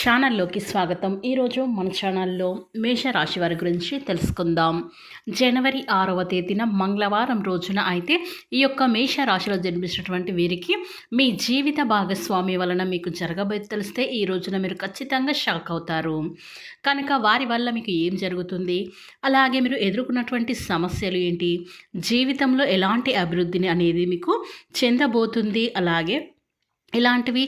ఛానల్లోకి స్వాగతం. ఈరోజు మన ఛానల్లో మేషరాశి వారి గురించి తెలుసుకుందాం. జనవరి ఆరవ తేదీన మంగళవారం రోజున అయితే ఈ యొక్క మేషరాశిలో జన్మించినటువంటి వీరికి మీ జీవిత భాగస్వామి వలన మీకు జరగబోయేది తెలిస్తే ఈ రోజున మీరు ఖచ్చితంగా షాక్ అవుతారు. కనుక వారి వల్ల మీకు ఏం జరుగుతుంది? అలాగే మీరు ఎదుర్కొన్నటువంటి సమస్యలు ఏంటి? జీవితంలో ఎలాంటి అభివృద్ధిని అనేది మీకు చెందబోతుంది? అలాగే ఇలాంటివి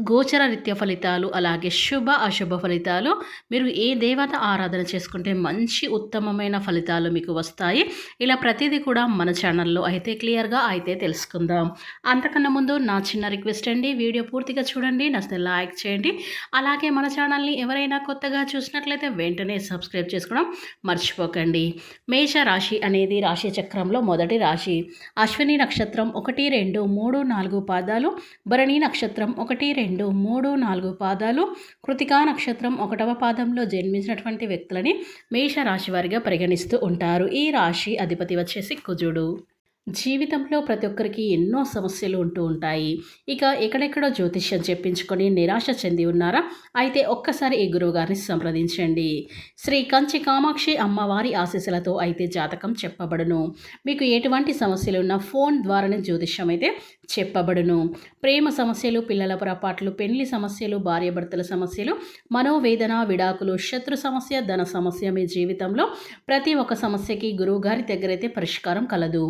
గోచర నిత్య ఫలితాలు అలాగే శుభ అశుభ ఫలితాలు. మీరు ఏ దేవత ఆరాధన చేసుకుంటే మంచి ఉత్తమమైన ఫలితాలు మీకు వస్తాయి. ఇలా ప్రతిదీ కూడా మన ఛానల్లో అయితే క్లియర్గా అయితే తెలుసుకుందాం. అంతకన్నా ముందు నా చిన్న రిక్వెస్ట్ అండి. వీడియో పూర్తిగా చూడండి నచ్చితే లైక్ చేయండి. అలాగే మన ఛానల్ని ఎవరైనా కొత్తగా చూసినట్లయితే వెంటనే సబ్స్క్రైబ్ చేసుకోవడం మర్చిపోకండి. మేష రాశి అనేది రాశి చక్రంలో మొదటి రాశి. అశ్విని నక్షత్రం ఒకటి రెండు మూడు నాలుగు పాదాలు. భరణి నక్షత్రం ఒకటి రెండు రెండు మూడు నాలుగు పాదాలు కృతికా నక్షత్రం ఒకటవ పాదంలో జన్మించినటువంటి వ్యక్తులని మేష రాశి వారిగా పరిగణిస్తూ ఉంటారు. ఈ రాశి అధిపతి వచ్చేసి కుజుడు. జీవితంలో ప్రతి ఒక్కరికి ఎన్నో సమస్యలు ఉంటూ ఉంటాయి. ఇక ఎక్కడెక్కడో జ్యోతిష్యం చెప్పించుకొని నిరాశ చెంది ఉన్నారా? అయితే ఒక్కసారి ఈ గురువుగారిని సంప్రదించండి. శ్రీ కంచి కామాక్షి అమ్మవారి ఆశీస్సులతో అయితే జాతకం చెప్పబడును. మీకు ఎటువంటి సమస్యలు ఉన్నా ఫోన్ ద్వారానే జ్యోతిష్యం అయితే చెప్పబడును. ప్రేమ సమస్యలు పిల్లల పొరపాట్లు పెళ్ళి సమస్యలు భార్యాభర్తల సమస్యలు మనోవేదన విడాకులు శత్రు సమస్య ధన సమస్య మీ జీవితంలో ప్రతి ఒక్క సమస్యకి గురువు గారి దగ్గరైతే పరిష్కారం కలదు.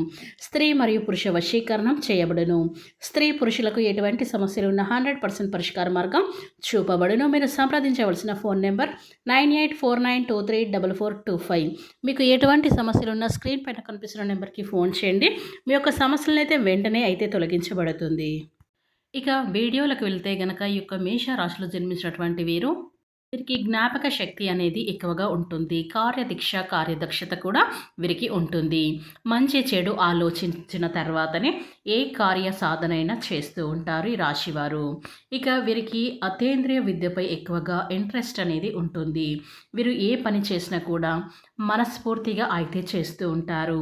స్త్రీ మరియు పురుష వశీకరణం చేయబడును. స్త్రీ పురుషులకు ఎటువంటి సమస్యలు ఉన్న హండ్రెడ్ పర్సెంట్ పరిష్కార మార్గం చూపబడును. మీరు సంప్రదించవలసిన phone number nine eight four nine two three double four two five. మీకు ఎటువంటి సమస్యలు ఉన్న స్క్రీన్ పైన కనిపిస్తున్న నెంబర్కి ఫోన్ చేయండి. మీ యొక్క సమస్యలను అయితే వెంటనే అయితే తొలగించబడుతుంది. ఇక వీడియోలకు వెళ్తే గనక ఈ యొక్క మేష రాశిలో జన్మించినటువంటి వీరు వీరికి జ్ఞాపక శక్తి అనేది ఎక్కువగా ఉంటుంది. కార్యదీక్ష కార్యదక్షత కూడా వీరికి ఉంటుంది. మంచి చెడు ఆలోచించిన తర్వాతనే ఏ కార్య సాధనైనా చేస్తూ ఉంటారు ఈ రాశివారు. ఇక వీరికి అతేంద్రియ విద్యపై ఎక్కువగా ఇంట్రెస్ట్ అనేది ఉంటుంది. వీరు ఏ పని చేసినా కూడా మనస్ఫూర్తిగా అయితే చేస్తూ ఉంటారు.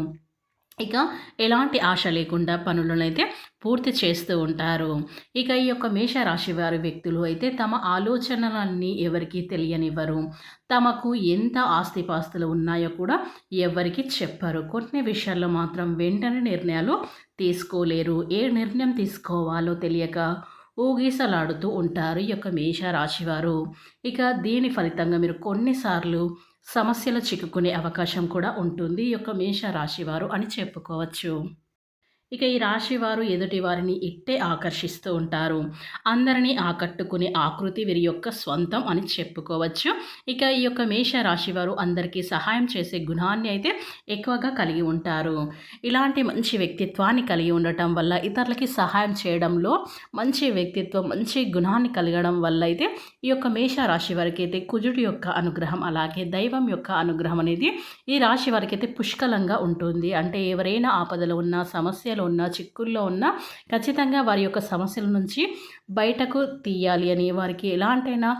ఇక ఎలాంటి ఆశ లేకుండా పనులనైతే పూర్తి చేస్తూ ఉంటారు. ఇక ఈ యొక్క మేషరాశి వారి వ్యక్తులు అయితే తమ ఆలోచనలన్నీ ఎవరికి తెలియనివ్వరు. తమకు ఎంత ఆస్తిపాస్తులు ఉన్నాయో కూడా ఎవరికి చెప్పరు. కొన్ని విషయాల్లో మాత్రం వెంటనే నిర్ణయాలు తీసుకోలేరు. ఏ నిర్ణయం తీసుకోవాలో తెలియక ఊగీసలాడుతూ ఉంటారు ఈ యొక్క మేషరాశి వారు. ఇక దీని ఫలితంగా మీరు కొన్నిసార్లు సమస్యలు చిక్కుకునే అవకాశం కూడా ఉంటుంది. ఈ యొక్క మేష రాశివారు అని చెప్పుకోవచ్చు. ఇక ఈ రాశి వారు ఎదుటి వారిని ఇట్టే ఆకర్షిస్తూ ఉంటారు. అందరినీ ఆకట్టుకునే ఆకృతి వీరి యొక్క స్వంతం అని చెప్పుకోవచ్చు. ఇక ఈ యొక్క మేష రాశి వారు అందరికీ సహాయం చేసే గుణాన్ని అయితే ఎక్కువగా కలిగి ఉంటారు. ఇలాంటి మంచి వ్యక్తిత్వాన్ని కలిగి ఉండటం వల్ల ఇతరులకి సహాయం చేయడంలో మంచి వ్యక్తిత్వం మంచి గుణాన్ని కలగడం వల్ల అయితే ఈ యొక్క మేష రాశి వారికి అయితే కుజుడి యొక్క అనుగ్రహం అలాగే దైవం యొక్క అనుగ్రహం అనేది ఈ రాశి వారికి అయితే పుష్కలంగా ఉంటుంది. అంటే ఎవరైనా ఆపదలో ఉన్న సమస్యలు ఉన్న చిక్కుల్లో ఉన్న ఖచ్చితంగా వారి యొక్క సమస్యల నుంచి బయటకు తీయాలి అని వారికి ఎలాంటైనా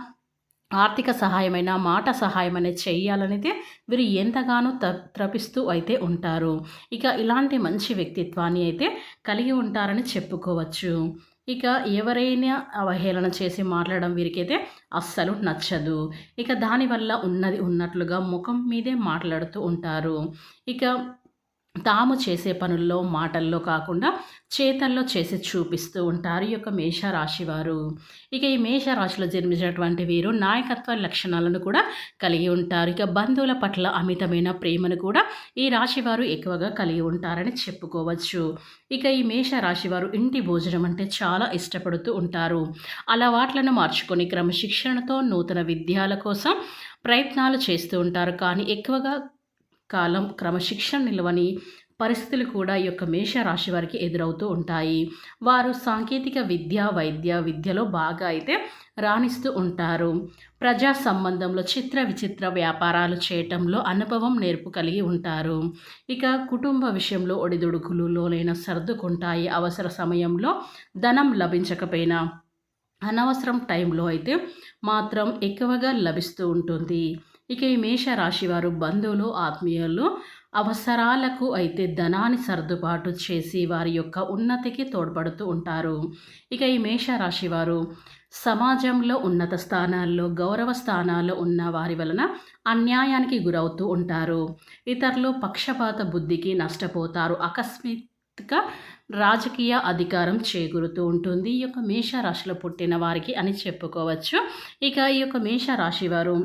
ఆర్థిక సహాయమైన మాట సహాయం అనేది చేయాలనేది వీరు ఎంతగానో త త్రపిస్తూ అయితే ఉంటారు. ఇక ఇలాంటి మంచి వ్యక్తిత్వాన్ని అయితే కలిగి ఉంటారని చెప్పుకోవచ్చు. ఇక ఎవరైనా అవహేళన చేసి మాట్లాడడం వీరికైతే అస్సలు నచ్చదు. ఇక దానివల్ల ఉన్నది ఉన్నట్లుగా ముఖం మీదే మాట్లాడుతూ ఉంటారు. ఇక తాము చేసే పనుల్లో మాటల్లో కాకుండా చేతల్లో చేసి చూపిస్తూ ఉంటారు ఈ యొక్క మేషరాశి వారు. ఇక ఈ మేషరాశిలో జన్మించినటువంటి వీరు నాయకత్వ లక్షణాలను కూడా కలిగి ఉంటారు. ఇక బంధువుల పట్ల అమితమైన ప్రేమను కూడా ఈ రాశి వారు ఎక్కువగా కలిగి ఉంటారని చెప్పుకోవచ్చు. ఇక ఈ మేషరాశి వారు ఇంటి భోజనం అంటే చాలా ఇష్టపడుతూ ఉంటారు. అలవాట్లను మార్చుకొని క్రమశిక్షణతో నూతన విద్యాల కోసం ప్రయత్నాలు చేస్తూ ఉంటారు. కానీ ఎక్కువగా కాలం క్రమశిక్షణ నిలవని పరిస్థితులు కూడా ఈ యొక్క మేషరాశి వారికి ఎదురవుతూ ఉంటాయి. వారు సాంకేతిక విద్య వైద్య విద్యలో బాగా అయితే రాణిస్తూ ఉంటారు. ప్రజా సంబంధంలో చిత్ర విచిత్ర వ్యాపారాలు చేయటంలో అనుభవం నేర్పు కలిగి ఉంటారు. ఇక కుటుంబ విషయంలో ఒడిదుడుకులు లోనైన సర్దుకుంటాయి అవసర సమయంలో ధనం లభించకపోయినా అనవసరం టైంలో అయితే మాత్రం ఎక్కువగా లభిస్తూ ఉంటుంది. ఇక ఈ మేష రాశి వారు బంధువులు ఆత్మీయులు అవసరాలకు అయితే ధనాన్ని సర్దుబాటు చేసి వారి యొక్క ఉన్నతికి తోడ్పడుతూ ఉంటారు. ఇక ఈ మేష రాశి వారు సమాజంలో ఉన్నత స్థానాల్లో గౌరవ స్థానాల్లో ఉన్న వారి వలన అన్యాయానికి గురవుతూ ఉంటారు. ఇతరులు పక్షపాత బుద్ధికి నష్టపోతారు. ఆకస్మిక రాజకీయ అధికారం చేకూరుతూ ఉంటుంది. ఈ యొక్క మేషరాశిలో పుట్టిన వారికి అని చెప్పుకోవచ్చు. ఇక ఈ యొక్క మేషరాశి వారు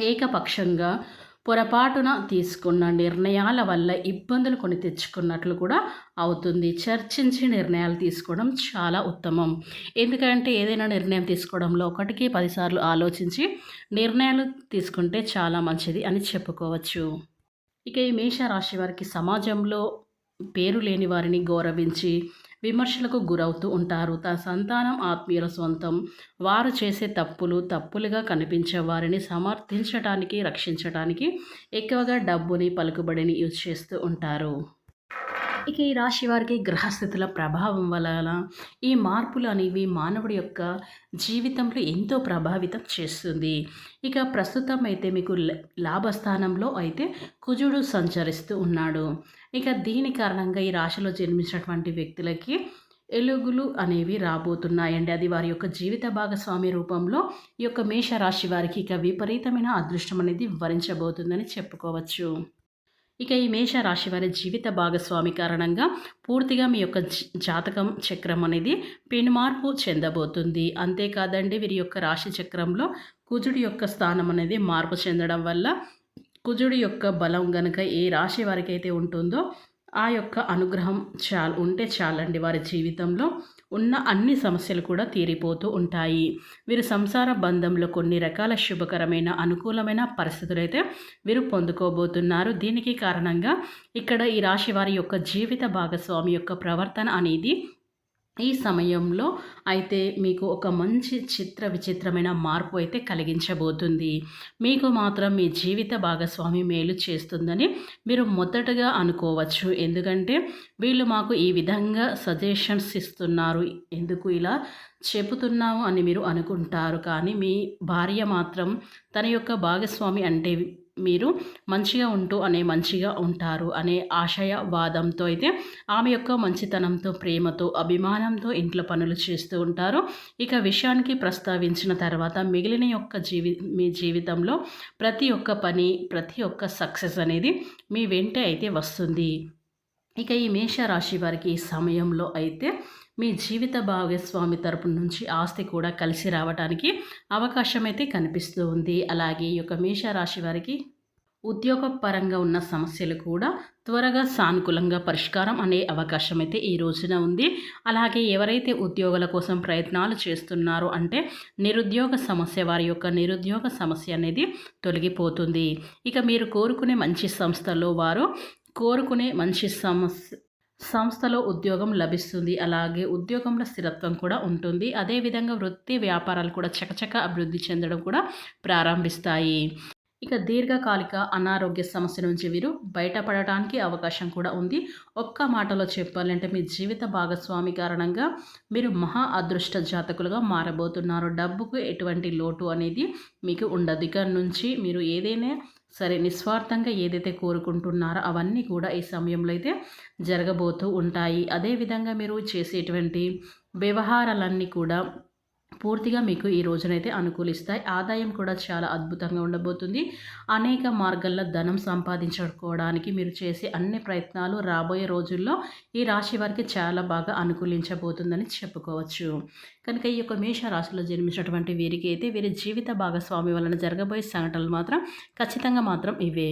ఏకపక్షంగా పొరపాటున తీసుకున్న నిర్ణయాల వల్ల ఇబ్బందులు కొని తెచ్చుకున్నట్లు కూడా అవుతుంది. చర్చించి నిర్ణయాలు తీసుకోవడం చాలా ఉత్తమం. ఎందుకంటే ఏదైనా నిర్ణయం తీసుకోవడంలో ఒకటికి పదిసార్లు ఆలోచించి నిర్ణయాలు తీసుకుంటే చాలా మంచిది అని చెప్పుకోవచ్చు. ఇక ఈ మేషరాశి వారికి సమాజంలో పేరు లేని వారిని గౌరవించి విమర్శలకు గురవుతూ ఉంటారు. తన సంతానం ఆత్మీయుల సొంతం. వారు చేసే తప్పులు తప్పులుగా కనిపించే వారిని సమర్థించడానికి రక్షించడానికి ఎక్కువగా డబ్బుని పలుకుబడిని యూజ్ చేస్తూ ఉంటారు. ఇక ఈ రాశి వారికి గ్రహస్థితుల ప్రభావం వలన ఈ మార్పులు అనేవి మానవుడి యొక్క జీవితంలో ఎంతో ప్రభావితం చేస్తుంది. ఇక ప్రస్తుతం అయితే మీకు లాభస్థానంలో అయితే కుజుడు సంచరిస్తూ ఉన్నాడు. ఇక దీని కారణంగా ఈ రాశిలో జన్మించినటువంటి వ్యక్తులకి ఎలుగులు అనేవి రాబోతున్నాయండి. అది వారి యొక్క జీవిత భాగస్వామి రూపంలో ఈ యొక్క మేషరాశి వారికి ఇక విపరీతమైన అదృష్టం అనేది వరించబోతుందని చెప్పుకోవచ్చు. ఇక ఈ మేష రాశి వారి జీవిత భాగస్వామి కారణంగా పూర్తిగా మీ యొక్క జాతకం చక్రం అనేది పెనుమార్పు చెందబోతుంది. అంతేకాదండి వీరి యొక్క రాశి చక్రంలో కుజుడి యొక్క స్థానం అనేది మార్పు చెందడం వల్ల కుజుడి యొక్క బలం గనుక ఏ రాశి వారికి అయితే ఉంటుందో ఆ యొక్క అనుగ్రహం చాలు ఉంటే చాలండి వారి జీవితంలో ఉన్న అన్ని సమస్యలు కూడా తీరిపోతూ ఉంటాయి. వీరు సంసార బంధంలో కొన్ని రకాల శుభకరమైన అనుకూలమైన పరిస్థితులు అయితే వీరు పొందుకోబోతున్నారు. దీనికి కారణంగా ఇక్కడ ఈ రాశి వారి యొక్క జీవిత భాగస్వామి యొక్క ప్రవర్తన అనేది ఈ సమయంలో అయితే మీకు ఒక మంచి చిత్ర విచిత్రమైన మార్పు అయితే కలిగించబోతుంది. మీకు మాత్రం మీ జీవిత భాగస్వామి మేలు చేస్తుందని మీరు మొదటగా అనుకోవచ్చు. ఎందుకంటే వీళ్ళు మాకు ఈ విధంగా సజెషన్స్ ఇస్తున్నారు. ఎందుకు ఇలా చెబుతున్నాము అని మీరు అనుకుంటారు. కానీ మీ భార్య మాత్రం తన యొక్క భాగస్వామి అంటే మీరు మంచిగా ఉంటూ అనే మంచిగా ఉంటారు అనే ఆశయవాదంతో అయితే ఆమె యొక్క మంచితనంతో ప్రేమతో అభిమానంతో ఇంట్లో పనులు చేస్తూ ఉంటారు. ఇక విషయానికి ప్రస్తావించిన తర్వాత మిగిలిన యొక్క జీవి మీ జీవితంలో ప్రతి ఒక్క పని ప్రతి ఒక్క సక్సెస్ అనేది మీ వెంటే అయితే వస్తుంది. ఇక ఈ మేషరాశి వారికి ఈ సమయంలో అయితే మీ జీవిత భాగస్వామి తరపు నుంచి ఆస్తి కూడా కలిసి రావడానికి అవకాశం అయితే కనిపిస్తూ ఉంది. అలాగే ఈ యొక్క మేషరాశి వారికి ఉద్యోగపరంగా ఉన్న సమస్యలు కూడా త్వరగా సానుకూలంగా పరిష్కారం అనే అవకాశం అయితే ఈ రోజున ఉంది. అలాగే ఎవరైతే ఉద్యోగాల కోసం ప్రయత్నాలు చేస్తున్నారో అంటే నిరుద్యోగ సమస్య వారి యొక్క నిరుద్యోగ సమస్య అనేది తొలగిపోతుంది. ఇక మీరు కోరుకునే మంచి సంస్థలో వారు కోరుకునే మంచి సమస్య సంస్థలో ఉద్యోగం లభిస్తుంది. అలాగే ఉద్యోగంలో స్థిరత్వం కూడా ఉంటుంది. అదేవిధంగా వృత్తి వ్యాపారాలు కూడా చకచక అభివృద్ధి చెందడం కూడా ప్రారంభిస్తాయి. ఇక దీర్ఘకాలిక అనారోగ్య సమస్య నుంచి వీరు బయటపడటానికి అవకాశం కూడా ఉంది. ఒక్క మాటలో చెప్పాలంటే మీ జీవిత భాగస్వామి కారణంగా మీరు మహా అదృష్ట జాతకులుగా మారబోతున్నారు. డబ్బుకు ఎటువంటి లోటు అనేది మీకు ఉండదు. ఇక నుంచి మీరు ఏదైనా సరే నిస్వార్థంగా ఏదైతే కోరుకుంటున్నారో అవన్నీ కూడా ఈ సమయంలో అయితే జరగబోతూ ఉంటాయి. అదేవిధంగా మీరు చేసేటువంటి వ్యవహారాలన్నీ కూడా పూర్తిగా మీకు ఈ రోజునైతే అనుకూలిస్తాయి. ఆదాయం కూడా చాలా అద్భుతంగా ఉండబోతుంది. అనేక మార్గాల్లో ధనం సంపాదించుకోవడానికి మీరు చేసే అన్ని ప్రయత్నాలు రాబోయే రోజుల్లో ఈ రాశి వారికి చాలా బాగా అనుకూలించబోతుందని చెప్పుకోవచ్చు. కనుక ఈ యొక్క మేష రాశిలో జన్మించినటువంటి వీరికి అయితే వీరి జీవిత భాగస్వామి వలన జరగబోయే సంఘటనలు మాత్రం ఖచ్చితంగా మాత్రం ఇవే.